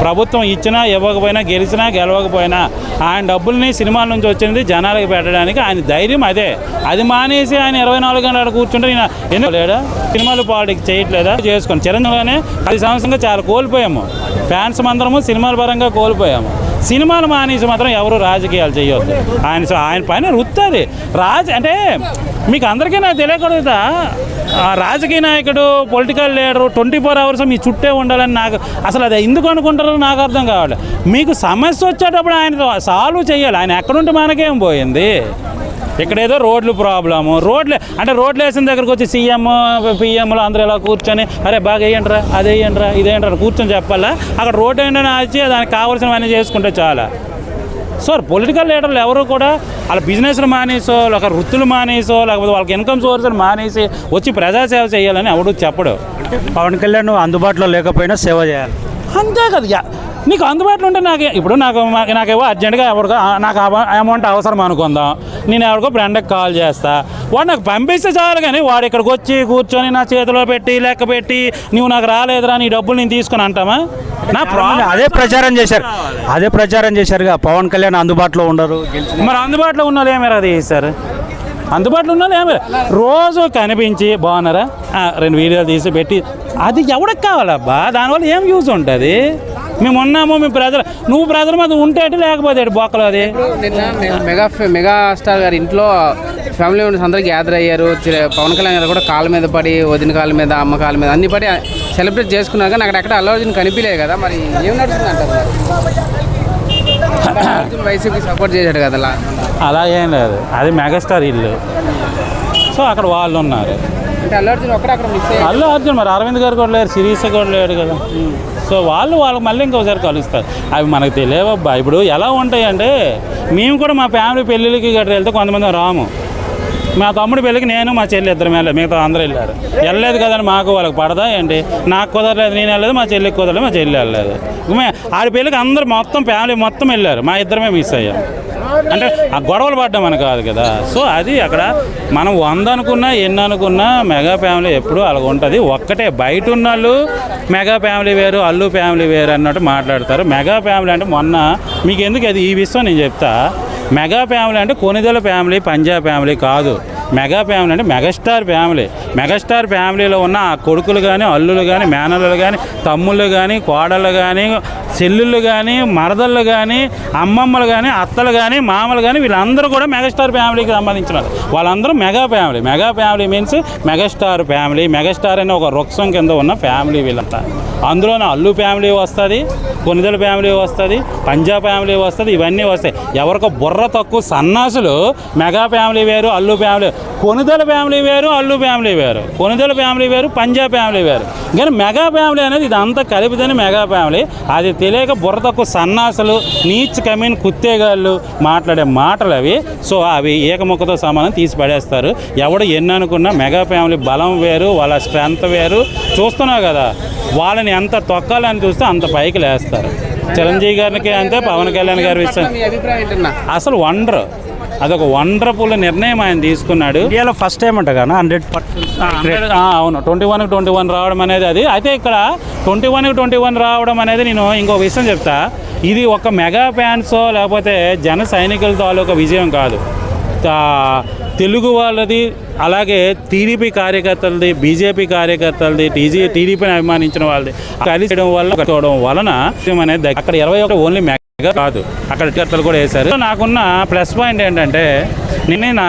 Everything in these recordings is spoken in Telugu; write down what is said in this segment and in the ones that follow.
ప్రభుత్వం ఇచ్చినా ఇవ్వకపోయినా గెలిచినా గెలవకపోయినా ఆయన డబ్బుల్ని సినిమాల నుంచి వచ్చింది జనాలకు పెట్టడానికి ఆయన ధైర్యం అదే. అది మానేసి ఆయన ఇరవై నాలుగు గంటలు కూర్చుంటే ఈయన ఎందుకు లేడా? సినిమాలు పాలిటిక్స్ చేయట్లేదా? చేసుకోండి చిరంజీవిగానే పది సంవత్సరంగా చాలా కోల్పోయాము. ఫ్యాన్స్ అందరము సినిమాల పరంగా కోల్పోయాము. సినిమాలు మానేసి మాత్రం ఎవరు రాజకీయాలు చేయొద్దు. ఆయన ఆయన పైన వృత్తి రాజ అంటే మీకు అందరికీ నాకు తెలియకూడదా ఆ రాజకీయ నాయకుడు political leader twenty four hours మీ చుట్టే ఉండాలని నాకు అసలు అది ఎందుకు అనుకుంటారో నాకు అర్థం కావాలి మీకు సమస్య వచ్చేటప్పుడు ఆయన సాల్వ్ చేయాలి. ఆయన ఎక్కడుంటే మనకేం పోయింది? ఇక్కడ ఏదో రోడ్లు ప్రాబ్లము రోడ్లు అంటే రోడ్లు వేసిన దగ్గరకు వచ్చి సీఎం పిఎంలు అందరూ ఇలా కూర్చొని అరే బాగా వేయండిరా అదే వేయండిరా ఇదేంట్రా కూర్చొని చెప్పాలా? అక్కడ రోడ్డు ఏంటని వచ్చి దానికి కావాల్సినవన్నీ చేసుకుంటే చాలా. సో పొలిటికల్ లీడర్లు ఎవరు కూడా వాళ్ళ బిజినెస్లు మానేసో లేక వృత్తులు మానేసో లేకపోతే వాళ్ళకి ఇన్కమ్ సోర్సులు మానేసి వచ్చి ప్రజాసేవ చేయాలని ఎవడు చెప్పడు. పవన్ కళ్యాణ్ అందుబాటులో లేకపోయినా సేవ చేయాలి. అంతే కదా నీకు అందుబాటులో ఉంటే నాకు ఇప్పుడు నాకు నాకేవో అర్జెంటుగా ఎవరికో నాకు అమౌంట్ అవసరం అనుకుందాం. నేను ఎవరికో ఫ్రెండ్కి కాల్ చేస్తా. వాడు నాకు పంపిస్తే చాలు కానీ వాడు ఇక్కడికి వచ్చి కూర్చొని నా చేతిలో పెట్టి లెక్క పెట్టి నువ్వు నాకు రాలేదురా నీ డబ్బులు నేను తీసుకుని అంటామా? నా ప్రాబ్లం అదే ప్రచారం చేశారు. అదే ప్రచారం చేశారుగా. పవన్ కళ్యాణ్ అందుబాటులో ఉండరు మరి అందుబాటులో ఉన్న వాళ్ళు ఏమేరా అది చేస్తారు అందుబాటులో ఉన్న వాళ్ళు ఏమేరా రోజు కనిపించి బాగున్నారా? రెండు వీడియోలు తీసి పెట్టి అది ఎవరికి కావాలబ్బా? దానివల్ల ఏం యూజ్ ఉంటుంది? మేము ఉన్నాము మీ ప్రజలు నువ్వు ప్రజల మీద ఉంటే లేకపోతే బొక్కలు అది? నిన్న మెగా మెగా స్టార్ గారి ఇంట్లో ఫ్యామిలీ మెంబర్స్ అందరూ గ్యాదర్ అయ్యారు. పవన్ కళ్యాణ్ గారు కూడా కాళ్ళ మీద పడి వదిన కాళ్ళ మీద అమ్మ కాళ్ళ మీద అన్ని పడి సెలబ్రేట్ చేసుకున్నారు కానీ అక్కడ ఎక్కడ అల్లు అర్జున్ కనిపించలేదు కదా మరి ఏం నడుస్తుంది అంటారు వైసీపీ సపోర్ట్ చేశాడు కదా అలా అలా ఏం లేదు. అది మెగాస్టార్ ఇల్లు. సో అక్కడ వాళ్ళు ఉన్నారు. అల్లు అర్జున్ మరి అరవింద్ గారు కూడా లేరు సిరీస్ కూడా లేడు కదా. సో వాళ్ళు వాళ్ళకి మళ్ళీ ఇంకోసారి కలుస్తారు. అవి మనకు తెలియవబ్బా ఇప్పుడు ఎలా ఉంటాయి అంటే మేము కూడా మా ఫ్యామిలీ పెళ్ళిళ్ళకి గట్రా వెళ్తే కొంతమంది రాము. మా తమ్ముడి పెళ్ళికి నేను మా చెల్లి ఇద్దరం వెళ్ళలేదు మిగతా అందరూ వెళ్ళారు. వెళ్ళలేదు కదని మాకు వాళ్ళకి పడదా ఏంటి? నాకు కుదరలేదు నేను వెళ్ళలేదు మా చెల్లికి కుదరలేదు మా చెల్లి వెళ్ళలేదు. ఆడి పెళ్ళికి అందరూ మొత్తం ఫ్యామిలీ మొత్తం వెళ్ళారు. మా ఇద్దరమే మిస్ అయ్యాం. అంటే ఆ గొడవలు పడ్డం అని కాదు కదా. సో అది అక్కడ మనం వంద అనుకున్నా ఎన్ని అనుకున్నా మెగా ఫ్యామిలీ ఎప్పుడు అలాగ ఉంటుంది. ఒక్కటే బయట ఉన్న వాళ్ళు మెగా ఫ్యామిలీ వేరు అల్లు ఫ్యామిలీ వేరు అన్నట్టు మాట్లాడతారు. మెగా ఫ్యామిలీ అంటే మొన్న మీకు ఎందుకు అది? ఈ విషయం నేను చెప్తా. మెగా ఫ్యామిలీ అంటే కొనిదెల ఫ్యామిలీ పంజాబ్ ఫ్యామిలీ కాదు. మెగా ఫ్యామిలీ అంటే మెగాస్టార్ ఫ్యామిలీ. మెగాస్టార్ ఫ్యామిలీలో ఉన్న ఆ కొడుకులు కానీ అల్లులు కానీ మేనల్లులు కానీ తమ్ముళ్ళు కానీ కోడళ్ళు కానీ చెల్లుళ్ళు కానీ మరదళ్ళు కానీ అమ్మమ్మలు కానీ అత్తలు కానీ మామలు కానీ వీళ్ళందరూ కూడా మెగాస్టార్ ఫ్యామిలీకి సంబంధించిన వాళ్ళు. వాళ్ళందరూ mega family. Mega family means megastar family. Megastar అనే ఒక వృక్షం కింద ఉన్న ఫ్యామిలీ వీళ్ళంతా. అందులోనే అల్లు ఫ్యామిలీ వస్తుంది కొనిదల ఫ్యామిలీ వస్తుంది పంజాబ్ ఫ్యామిలీ వస్తుంది ఇవన్నీ వస్తాయి. ఎవరికో బుర్ర తక్కువ సన్నాసులు మెగా ఫ్యామిలీ వేరు అల్లు ఫ్యామిలీ. కొనుదల ఫ్యామిలీ వేరు అల్లు ఫ్యామిలీ వేరు. కొనుదల ఫ్యామిలీ వేరు పంజాబ్ ఫ్యామిలీ వేరు. కానీ మెగా ఫ్యామిలీ అనేది ఇదంతా కలిపితేనే మెగా ఫ్యామిలీ. అది తెలియక బుర్ర తక్కువ సన్నాసులు నీచ్ కమీన్ కుత్తేగాళ్ళు మాట్లాడే మాటలు అవి. సో అవి ఏకముఖతో సమానం తీసి పడేస్తారు. ఎవడు ఎన్ని అనుకున్నా మెగా ఫ్యామిలీ బలం వేరు వాళ్ళ స్ట్రెంత్ వేరు. చూస్తున్నావు కదా వాళ్ళని ఎంత తొక్కాలని చూస్తే అంత పైకి లేస్తారు. చిరంజీవి గారికి అంతే పవన్ కళ్యాణ్ గారి విషయం. అసలు వండర్. అదొక వండర్ఫుల్ నిర్ణయం ఆయన తీసుకున్నాడు. ఇండియాలో ఫస్ట్ టైం అంట కదా హండ్రెడ్ ఆ, అవును. ట్వంటీ వన్కి ట్వంటీ వన్ రావడం అనేది అది. అయితే ఇక్కడ ట్వంటీ వన్కి ట్వంటీ వన్ రావడం అనేది నేను ఇంకో విషయం చెప్తా. ఇది ఒక మెగా ఫ్యాన్సో లేకపోతే జన సైనికుల తాలూకా విజయం కాదు. తెలుగు వాళ్ళది అలాగే టీడీపీ కార్యకర్తలది బీజేపీ కార్యకర్తలది టీజీ టీడీపీని అభిమానించిన వాళ్ళది. కలిసి చేయడం వల్ల చూడడం వలన అనేది అక్కడ ఇరవై ఒకటి ఓన్లీ మెగా కాదు. అక్కడ టికెట్లు కూడా వేశారు. నాకున్న ప్లస్ పాయింట్ ఏంటంటే నిన్నే నా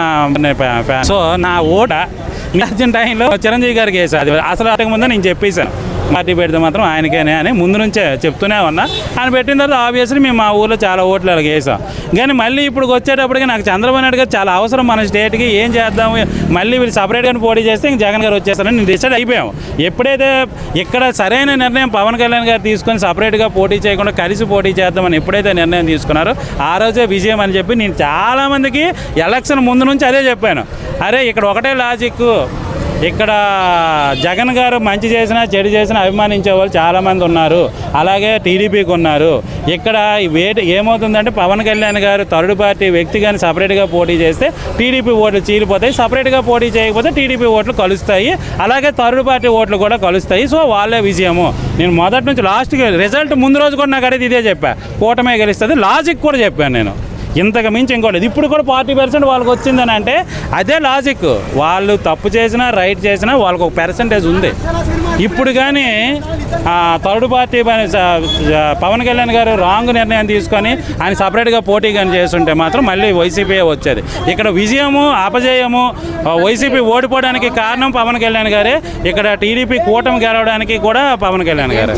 సో నా ఓట అర్జెంట్ టైంలో చిరంజీవి గారికి వేసాను అసలు అటక ముందే నేను చెప్పేశాను. పార్టీ పెడితే మాత్రం ఆయనకేనే అని ముందు నుంచే చెప్తూనే ఉన్నా. ఆయన పెట్టిన తర్వాత ఆబ్వియస్లీ మేము మా ఊర్లో చాలా ఓట్లు అలాగే వేసాం. కానీ మళ్ళీ ఇప్పుడు వచ్చేటప్పటికి నాకు చంద్రబాబు నాయుడు గారు చాలా అవసరం మన స్టేట్కి ఏం చేద్దాము మళ్ళీ వీళ్ళు సపరేట్గా పోటీ చేస్తే ఇంక జగన్ గారు వచ్చేస్తారని నేను డిసైడ్ అయిపోయాం. ఎప్పుడైతే ఇక్కడ సరైన నిర్ణయం పవన్ కళ్యాణ్ గారు తీసుకొని సపరేట్గా పోటీ చేయకుండా కలిసి పోటీ చేద్దామని ఎప్పుడైతే నిర్ణయం తీసుకున్నారో ఆ రోజే విజయం అని చెప్పి నేను చాలామందికి ఎలక్షన్ ముందు నుంచి అదే చెప్పాను. అరే ఇక్కడ ఒకటే లాజిక్ ఇక్కడ జగన్ గారు మంచి చేసినా చెడు చేసినా అభిమానించే వాళ్ళు చాలామంది ఉన్నారు. అలాగే టీడీపీకి ఉన్నారు. ఇక్కడ వేటి ఏమవుతుందంటే పవన్ కళ్యాణ్ గారు థర్డ్ పార్టీ వ్యక్తి కానీ సపరేట్గా పోటీ చేస్తే టీడీపీ ఓట్లు చీలిపోతాయి. సపరేట్గా పోటీ చేయకపోతే టీడీపీ ఓట్లు కలుస్తాయి. అలాగే థర్డ్ పార్టీ ఓట్లు కూడా కలుస్తాయి. సో వాళ్ళే విజయము. నేను మొదటి నుంచి లాస్ట్కి రిజల్ట్ ముందు రోజు కూడా నాకు అడిగితే ఇదే చెప్పా. కూటమే గెలుస్తుంది. లాజిక్ కూడా చెప్పాను నేను. ఇంతకు మించి ఇంకోలేదు ఇప్పుడు కూడా ఫార్టీ పర్సెంట్ వాళ్ళకి వచ్చిందని అంటే అదే లాజిక్ వాళ్ళు తప్పు చేసినా రైట్ చేసినా వాళ్ళకి ఒక పర్సంటేజ్ ఉంది. ఇప్పుడు కానీ థర్డ్ పార్టీ పవన్ కళ్యాణ్ గారు రాంగ్ నిర్ణయం తీసుకొని ఆయన సపరేట్గా పోటీ కానీ చేస్తుంటే మాత్రం మళ్ళీ వైసీపీ వచ్చేది. ఇక్కడ విజయము అపజయము వైసీపీ ఓడిపోవడానికి కారణం పవన్ కళ్యాణ్ గారే. ఇక్కడ టీడీపీ కూటమి గెలవడానికి కూడా పవన్ కళ్యాణ్ గారు.